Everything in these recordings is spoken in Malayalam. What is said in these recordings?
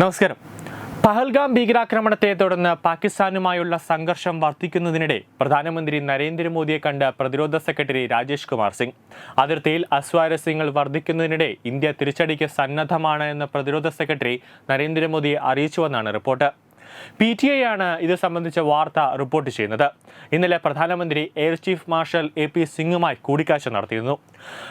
നമസ്കാരം. പഹൽഗാം ഭീകരാക്രമണത്തെ തുടർന്ന് പാകിസ്ഥാനുമായുള്ള സംഘർഷം വർദ്ധിക്കുന്നതിനിടെ പ്രധാനമന്ത്രി നരേന്ദ്രമോദിയെ കണ്ട പ്രതിരോധ സെക്രട്ടറി രാജേഷ് കുമാർ സിംഗ്. അതിർത്തിയിൽ അസ്വാരസ്യങ്ങൾ വർദ്ധിക്കുന്നതിനിടെ ഇന്ത്യ തിരിച്ചടിക്ക് സന്നദ്ധമാണ് എന്ന് പ്രതിരോധ സെക്രട്ടറി നരേന്ദ്രമോദിയെ അറിയിച്ചുവെന്നാണ് റിപ്പോർട്ട്. പി ടി ഐ ആണ് ഇത് സംബന്ധിച്ച വാർത്ത റിപ്പോർട്ട് ചെയ്യുന്നത്. ഇന്നലെ പ്രധാനമന്ത്രി air chief marshal A P സിംഗുമായി കൂടിക്കാഴ്ച നടത്തിയിരുന്നു.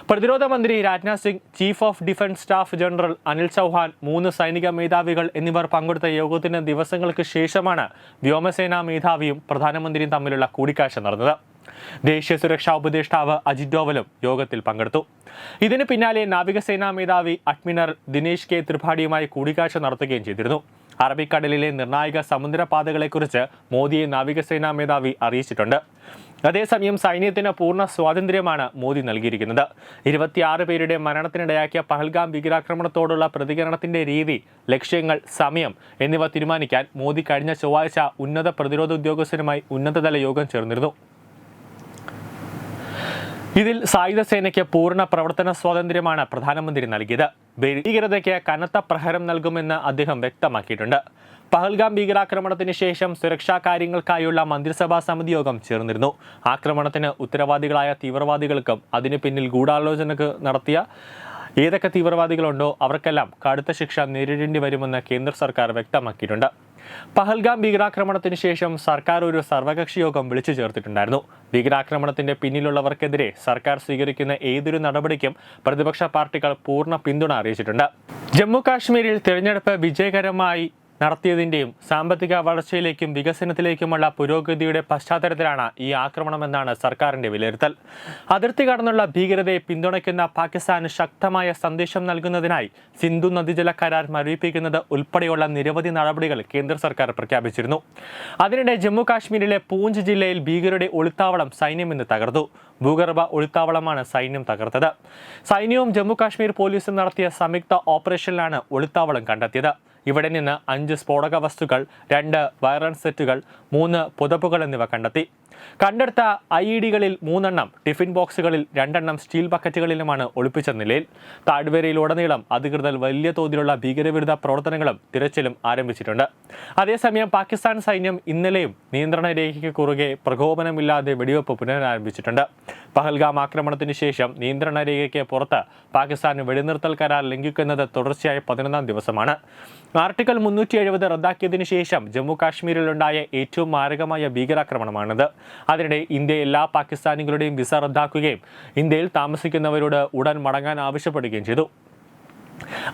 പ്രതിരോധ മന്ത്രി Rajnath Singh chief of defence staff general Anil Chauhan മൂന്ന് സൈനിക മേധാവികൾ എന്നിവർ പങ്കെടുത്ത യോഗത്തിന് ദിവസങ്ങൾക്ക് ശേഷമാണ് വ്യോമസേനാ മേധാവിയും പ്രധാനമന്ത്രിയും തമ്മിലുള്ള കൂടിക്കാഴ്ച നടന്നത്. ദേശീയ സുരക്ഷാ ഉപദേഷ്ടാവ് അജിത് ഡോവലും യോഗത്തിൽ പങ്കെടുത്തു. ഇതിന് പിന്നാലെ നാവികസേനാ മേധാവി അഡ്മിറൽ ദിനേശ് കെ ത്രിപാഠിയുമായി കൂടിക്കാഴ്ച നടത്തുകയും ചെയ്തിരുന്നു. അറബിക്കടലിലെ നിർണായക സമുദ്രപാതകളെക്കുറിച്ച് മോദിയെ നാവികസേനാ മേധാവി അറിയിച്ചിട്ടുണ്ട്. അതേസമയം സൈന്യത്തിന് പൂർണ സ്വാതന്ത്ര്യമാണ് മോദി നൽകിയിരിക്കുന്നത്. ഇരുപത്തിയാറ് പേരുടെ മരണത്തിനിടയാക്കിയ പഹൽഗാം ഭീകരാക്രമണത്തോടുള്ള പ്രതികരണത്തിന്റെ രീതി ലക്ഷ്യങ്ങൾ സമയം എന്നിവ തീരുമാനിക്കാൻ മോദി കഴിഞ്ഞ ചൊവ്വാഴ്ച ഉന്നത പ്രതിരോധ ഉദ്യോഗസ്ഥരുമായി ഉന്നതതല യോഗം ചേർന്നിരുന്നു. ഇതിൽ സായുധ സേനയ്ക്ക് പൂർണ പ്രവർത്തന സ്വാതന്ത്ര്യമാണ് പ്രധാനമന്ത്രി നൽകിയത്. ഭീകരതയ്ക്ക് കനത്ത പ്രഹരം നൽകുമെന്ന് അദ്ദേഹം വ്യക്തമാക്കിയിട്ടുണ്ട്. പഹൽഗാം ഭീകരാക്രമണത്തിന് ശേഷം സുരക്ഷാ കാര്യങ്ങൾക്കായുള്ള മന്ത്രിസഭാ സമിതി യോഗം ചേർന്നിരുന്നു. ആക്രമണത്തിന് ഉത്തരവാദികളായ തീവ്രവാദികൾക്കും അതിന് പിന്നിൽ ഗൂഢാലോചനക്ക് നടത്തിയ ഏതൊക്കെ തീവ്രവാദികളുണ്ടോ അവർക്കെല്ലാം കടുത്ത ശിക്ഷ നേരിടേണ്ടി വരുമെന്ന് കേന്ദ്ര സർക്കാർ വ്യക്തമാക്കിയിട്ടുണ്ട്. പഹൽഗാം ഭീകരാക്രമണത്തിന് ശേഷം സർക്കാർ ഒരു സർവകക്ഷി യോഗം വിളിച്ചു ചേർത്തിട്ടുണ്ടായിരുന്നു. ഭീകരാക്രമണത്തിന്റെ പിന്നിലുള്ളവർക്കെതിരെ സർക്കാർ സ്വീകരിക്കുന്ന ഏതൊരു നടപടിക്കും പ്രതിപക്ഷ പാർട്ടികൾ പൂർണ പിന്തുണ അറിയിച്ചിട്ടുണ്ട്. ജമ്മു കാശ്മീരിൽ തിരഞ്ഞെടുപ്പ് വിജയകരമായി നടത്തിയതിന്റെയും സാമ്പത്തിക വളർച്ചയിലേക്കും വികസനത്തിലേക്കുമുള്ള പുരോഗതിയുടെ പശ്ചാത്തലത്തിലാണ് ഈ ആക്രമണമെന്നാണ് സർക്കാരിന്റെ വിലയിരുത്തൽ. അതിർത്തി കടന്നുള്ള ഭീകരതയെ പിന്തുണയ്ക്കുന്ന പാകിസ്ഥാന് ശക്തമായ സന്ദേശം നൽകുന്നതിനായി സിന്ധു നദീജല കരാർ മരവിപ്പിക്കുന്നത് ഉൾപ്പെടെയുള്ള നിരവധി നടപടികൾ കേന്ദ്ര സർക്കാർ പ്രഖ്യാപിച്ചിരുന്നു. അതിനിടെ ജമ്മു കാശ്മീരിലെ പൂഞ്ച് ജില്ലയിൽ ഭീകരരുടെ ഒളിത്താവളം സൈന്യം ഇന്ന് തകർത്തു. ഭൂഗർഭ ഒളിത്താവളമാണ് സൈന്യം തകർത്തത്. സൈന്യവും ജമ്മു കാശ്മീർ പോലീസും നടത്തിയ സംയുക്ത ഓപ്പറേഷനിലാണ് ഒളിത്താവളം കണ്ടെത്തിയത്. ഇവിടെ നിന്ന് അഞ്ച് സ്ഫോടക വസ്തുക്കൾ രണ്ട് വയറൺ സെറ്റുകൾ മൂന്ന് പുതപ്പുകൾ എന്നിവ കണ്ടെത്തി. കണ്ടെടുത്ത ഐ ഇ ഡികളിൽ മൂന്നെണ്ണം ടിഫിൻ ബോക്സുകളിൽ രണ്ടെണ്ണം സ്റ്റീൽ ബക്കറ്റുകളിലുമാണ് ഒളിപ്പിച്ച നിലയിൽ. താഴ്വരയിലുടനീളം അധികൃതർ വലിയ തോതിലുള്ള ഭീകരവിരുദ്ധ പ്രവർത്തനങ്ങളും തിരച്ചിലും ആരംഭിച്ചിട്ടുണ്ട്. അതേസമയം പാകിസ്ഥാൻ സൈന്യം ഇന്നലെയും നിയന്ത്രണ രേഖയ്ക്ക് കുറുകെ പ്രകോപനമില്ലാതെ വെടിവെപ്പ് പുനരാരംഭിച്ചിട്ടുണ്ട്. പഹൽഗാം ആക്രമണത്തിന് ശേഷം നിയന്ത്രണ രേഖയ്ക്ക് പുറത്ത് പാകിസ്ഥാൻ വെടിനിർത്തൽ കരാർ ലംഘിക്കുന്നത് തുടർച്ചയായ പതിനൊന്നാം ദിവസമാണ്. ആർട്ടിക്കൽ മുന്നൂറ്റി എഴുപത് റദ്ദാക്കിയതിനു ശേഷം ജമ്മു കാശ്മീരിലുണ്ടായ ഏറ്റവും മാരകമായ ഭീകരാക്രമണമാണിത്. അതിനിടെ ഇന്ത്യ എല്ലാ പാകിസ്ഥാനികളുടെയും വിസ റദ്ദാക്കുകയും ഇന്ത്യയിൽ താമസിക്കുന്നവരോട് ഉടൻ മടങ്ങാൻ ആവശ്യപ്പെടുകയും ചെയ്തു.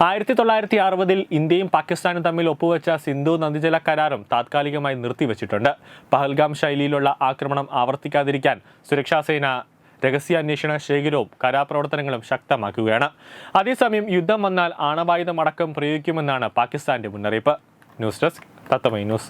ആയിരത്തി തൊള്ളായിരത്തി അറുപതിൽ ഇന്ത്യയും പാകിസ്ഥാനും തമ്മിൽ ഒപ്പുവെച്ച സിന്ധു നദീജല കരാറും താത്കാലികമായി നിർത്തിവച്ചിട്ടുണ്ട്. പഹൽഗാം ശൈലിയിലുള്ള ആക്രമണം ആവർത്തിക്കാതിരിക്കാൻ സുരക്ഷാസേന രഹസ്യാന്വേഷണ ശേഖരവും കരാപ്രവർത്തനങ്ങളും ശക്തമാക്കുകയാണ്. അതേസമയം യുദ്ധം വന്നാൽ ആണവായുധമടക്കം പ്രയോഗിക്കുമെന്നാണ് പാകിസ്ഥാന്റെ മുന്നറിയിപ്പ്. News desk തത്തമൈ news.